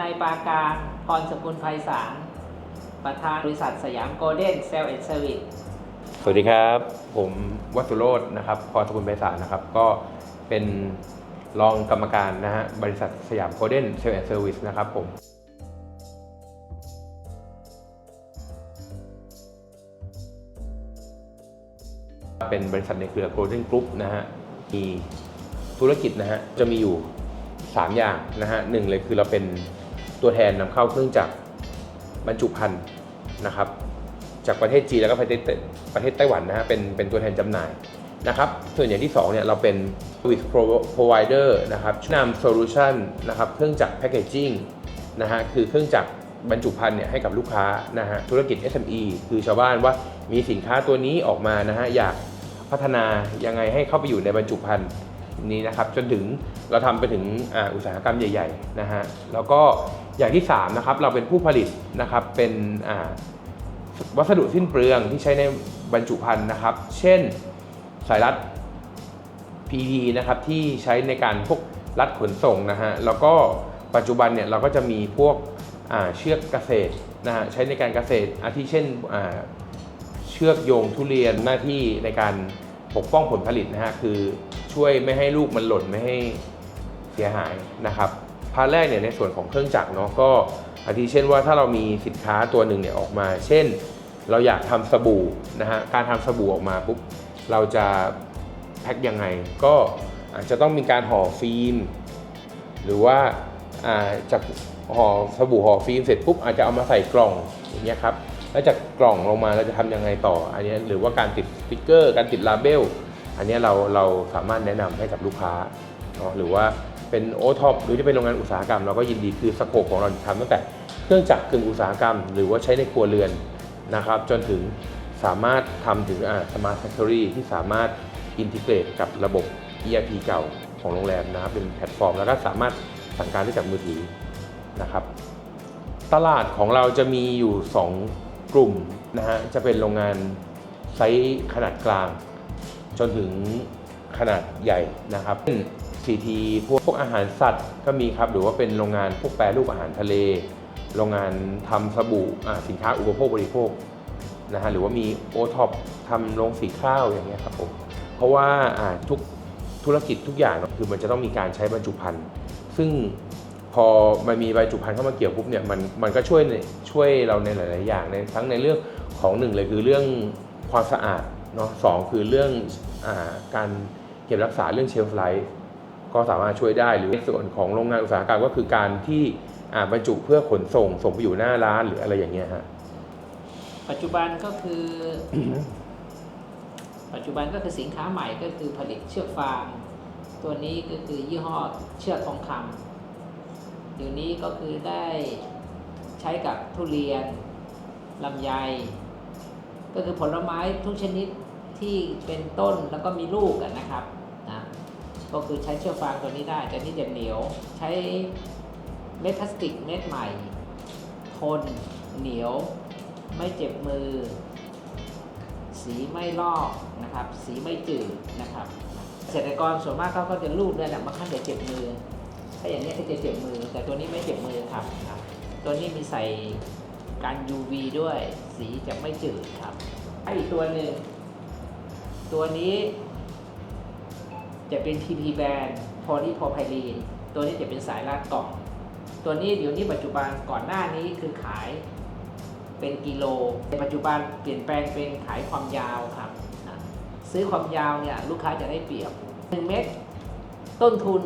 นายปาการพรสกุลไพศาลประธานบริษัทสยามโกลเด้นเซลล์แอนด์เซอร์วิสสวัสดีครับ ผมวัสุโรจน์นะครับพรสกุลไพศาลนะครับ ก็เป็นรองกรรมการนะฮะบริษัทสยามโคเดนเซลล์แอนด์เซอร์วิสนะครับผมเป็นบริษัทในเครือ Golden Group นะฮะ มีธุรกิจนะฮะ จะมีอยู่ 3 อย่างนะฮะหนึ่งเลยคือเราเป็น ตัวแทนนำเข้าเครื่องจักรบรรจุภัณฑ์นะครับ จากประเทศจีนแล้วก็ประเทศประเทศไต้หวันนะฮะเป็นเป็นตัวแทนจำหน่ายนะครับส่วนอย่างที่2เนี่ยเราเป็น service provider นะครับนำ solution นะครับเครื่องจักร packaging นะฮะคือเครื่องจักรบรรจุภัณฑ์เนี่ยให้กับลูกค้านะฮะธุรกิจ SME คือชาวบ้านว่ามีสินค้าตัวนี้ออกมานะฮะอยากพัฒนายังไงให้เข้าไปอยู่ในบรรจุภัณฑ์ นี้นะครับจนถึงเราทำไปถึงอุตสาหกรรมใหญ่ ๆนะฮะแล้วก็อย่างที่3นะครับเราเป็นผู้ผลิตนะครับเป็นวัสดุสิ้นเปลืองที่ใช้ในบรรจุภัณฑ์นะครับ เช่นสายรัด PP นะครับที่ใช้ในการพวกรัดขนส่งนะฮะแล้วก็ปัจจุบันเนี่ยเราก็จะมีพวกเชือกเกษตรนะฮะใช้ในการเกษตรอาทิเช่นเชือกโยงทุเรียนหน้าที่ในการปกป้องผลผลิตนะฮะคือ ช่วยไม่ให้ลูกมันหล่นไม่ให้เสียหายนะครับพาร์ทแรกเนี่ยในส่วนของเครื่องจักรเนาะก็อาทิเช่นว่าถ้าเรามีสินค้าตัวหนึ่งเนี่ยออกมา เช่น เราอยากทำสบู่นะฮะการทำสบู่ออกมาปุ๊บเราจะแพ็คยังไง ก็อาจจะต้องมีการห่อฟิล์มหรือว่าอ่าจากห่อสบู่ห่อฟิล์มเสร็จปุ๊บอาจจะเอามาใส่กล่องอย่างเงี้ยครับแล้วจากกล่องลงมาเราจะทำยังไงต่ออันนี้หรือว่าการติดสติ๊กเกอร์ การติดลาเบล อันนี้เราเราสามารถแนะนำให้กับลูกค้าเนาะหรือว่าเป็นโอท็อปหรือจะเป็นโรงงานอุตสาหกรรม เราก็ยินดีคือสโคปของเราทำตั้งแต่เครื่องจักรกึ่งอุตสาหกรรม หรือว่าใช้ในครัวเรือนนะครับ จนถึงสามารถทำถึงอ่าสมาร์ทแฟคทอรี่ที่สามารถอินทิเกรตกับระบบ ERP เก่าของโรงแรมนะครับเป็นแพลตฟอร์ม แล้วก็สามารถสั่งการได้จากมือถือนะครับ ตลาดของเราจะมีอยู่ 2 กลุ่มนะฮะจะเป็นโรงงานไซส์ขนาดกลาง จนถึงขนาดใหญ่นะครับเช่น CT พวกพวกอาหารสัตว์ก็มีครับ หรือว่าเป็นโรงงานพวกแปรรูปอาหารทะเล โรงงานทำสบู่อ่าสินค้าอุปโภคบริโภคนะฮะหรือว่ามีโอท็อปทำโรงสีข้าวอย่างเงี้ยครับผมเพราะว่าอ่าทุกธุรกิจทุกอย่างเนอะคือมันจะต้องมีการใช้บรรจุภัณฑ์ซึ่งพอมันมีบรรจุภัณฑ์เข้ามาเกี่ยวปุ๊บเนี่ยมันมันก็ช่วยในช่วยเราในหลาย ๆ อย่างในทั้งในเรื่องของหนึ่งเลยคือเรื่องความสะอาด เนาะสองคือเรื่องอาการเก็บรักษาเรื่องเชลฟ์ไลฟ์ก็สามารถช่วยได้หรือส่วนของโรงงานอุตสาหกรรมก็คือการที่บรรจุเพื่อขนส่งส่งไปอยู่หน้าร้านหรืออะไรอย่างเงี้ยฮะปัจจุบันก็คือ ปัจจุบันก็คือสินค้าใหม่ก็คือผลิตเชือกฟาง ตัวนี้ก็คือยี่ห้อเชือกทองคำเดี๋ยวนี้ก็คือได้ใช้กับทุเรียนลำไย ก็คือผลไม้ทุกชนิดที่เป็นต้นแล้วก็มีลูกนะครับนะก็คือใช้เชือกฟางตัวนี้ได้แต่นี่จะเหนียว ใช้เม็ดพลาสติกเม็ดใหม่ ทนเหนียว ไม่เจ็บมือ สีไม่ลอกนะครับ สีไม่จืดนะครับเกษตรกรส่วนมากเขาก็จะลูบเนี่ยแหละบางครั้งจะเจ็บมือ ถ้าอย่างนี้ก็จะเจ็บมือ แต่ตัวนี้ไม่เจ็บมือครับครับตัวนี้มีใส่ กัน UV ด้วย สีจะไม่จืดครับให้อีกตัวหนึ่ง ตัวนี้ จะเป็น PP band polypropylene ตัวนี้จะเป็นสายรัดกล่อง ตัวนี้เดี๋ยวนี้ปัจจุบันก่อนหน้านี้คือขายเป็นกิโลในปัจจุบันเปลี่ยนแปลงเป็นขายความยาวครับนะซื้อความยาวเนี่ยลูกค้าจะได้เปรียบ 1 เม็ดต้นทุน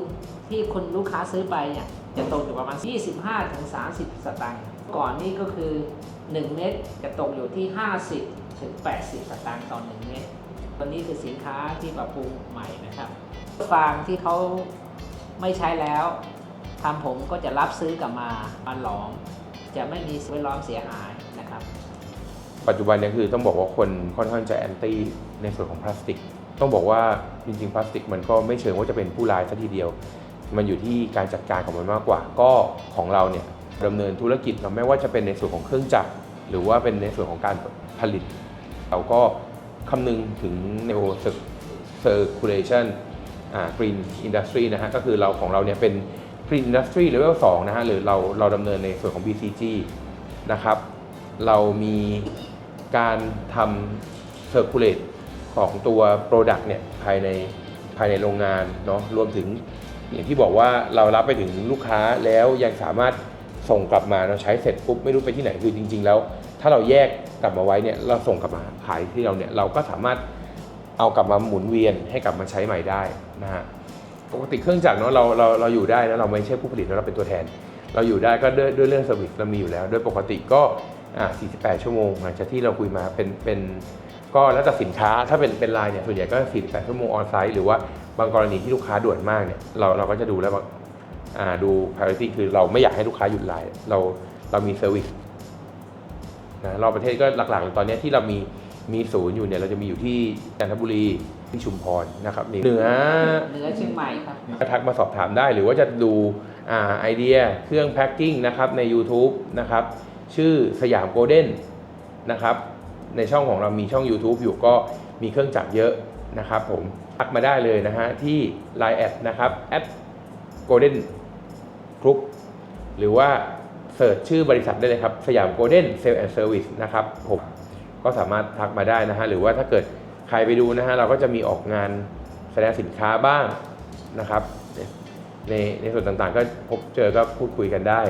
ที่คนลูกค้าซื้อไปเนี่ยจะตกอยู่ประมาณ 25ถึง30 สตางค์ ก่อนนี้ก็คือ 1 เม็ดจะตกอยู่ที่ 50 ถึง 80 สตางค์ต่อ 1 เม็ดตัวนี้คือสินค้าที่ปรับปรุงใหม่นะครับฟางที่เขาไม่ใช้แล้วทางผมก็จะรับซื้อกลับมามาหลอม จะไม่มีสิ่งแวดล้อมเสียหายนะครับ ปัจจุบันเนี่คือต้องบอกว่าคนค่อนข้างจะแอนตี้ในส่วนของพลาสติก ต้องบอกว่าจริงๆพลาสติกมันก็ไม่เชิงว่าจะเป็นผู้ร้ายซะทีเดียว มันอยู่ที่การจัดการของมันมากกว่า ก็ของเราเนี่ย ดำเนินธุรกิจเราไม่ว่าจะเป็นในส่วนของเครื่องจักรหรือว่าเป็นในส่วนของการผลิต เราก็คำนึงถึง neo circulation อ่า green industry นะฮะก็คือเราของเราเนี่ยเป็น Green Industry Level 2นะฮะหรือเราเราดำเนินในส่วนของ BCG นะครับ เรามีการทำ circulate ของตัว Product เนี่ยภายในภายในโรงงานเนาะรวมถึงอย่างที่บอกว่าเรารับไปถึงลูกค้าแล้วยังสามารถ ส่งกลับมาเราใช้เสร็จปุ๊บไม่รู้ไปที่ไหนคือจริง ๆ แล้ว ถ้าเราแยกกลับมาไว้เนี่ยเราส่งกลับมาขายที่เราเนี่ยเราก็สามารถเอากลับมาหมุนเวียนให้กลับมาใช้ใหม่ได้นะฮะปกติเครื่องจักรเนาะเราเราเราอยู่ได้นะเราไม่ใช่ผู้ผลิตเราเป็นตัวแทน เราอยู่ได้ก็ด้วยด้วยเรื่องเซอร์วิสเรามีอยู่แล้ว โดยปกติก็อ่า48 ชั่วโมงหลังจากที่เราคุยมาเป็นเป็นก็แล้วแต่สินค้าถ้าเป็นเป็นไลน์เนี่ยส่วนใหญ่ก็48ชั่วโมงออนไซต์หรือว่าบางกรณีที่ลูกค้าด่วนมากเนี่ยเราเราก็จะดูแล้ว ดู priority คือเราไม่อยากให้ลูกค้าหยุดไลน์เราเรามีเซอร์วิสนะรอบประเทศก็หลักๆ ตอนเนี้ยที่เรามีมีศูนย์อยู่เนี่ยเราจะมีอยู่ที่จันทบุรีที่ชุมพรนะครับนี่เหนือเหนือเชียงใหม่ครับก็ทักมาสอบถามได้หรือว่าจะดูอ่าไอเดียเครื่องแพ็คกิ้งนะครับใน YouTube นะครับชื่อสยามโกลเด้นนะครับในช่องของเรามีช่อง YouTube อยู่ก็มีเครื่องจักรเยอะนะครับผมทักมาได้เลยนะฮะที่ Line แอดนะครับ คลุกหรือว่าเสิร์ชชื่อบริษัทได้เลยครับ สยามโกลเด้นเซลล์แอนด์เซอร์วิสนะครับผมก็สามารถทักมาได้นะฮะหรือว่าถ้าเกิดใครไปดูนะฮะเราก็จะมีออกงานแสดงสินค้าบ้างนะครับ ในในส่วนต่างๆ ก็พบเจอก็พูดคุยกันได้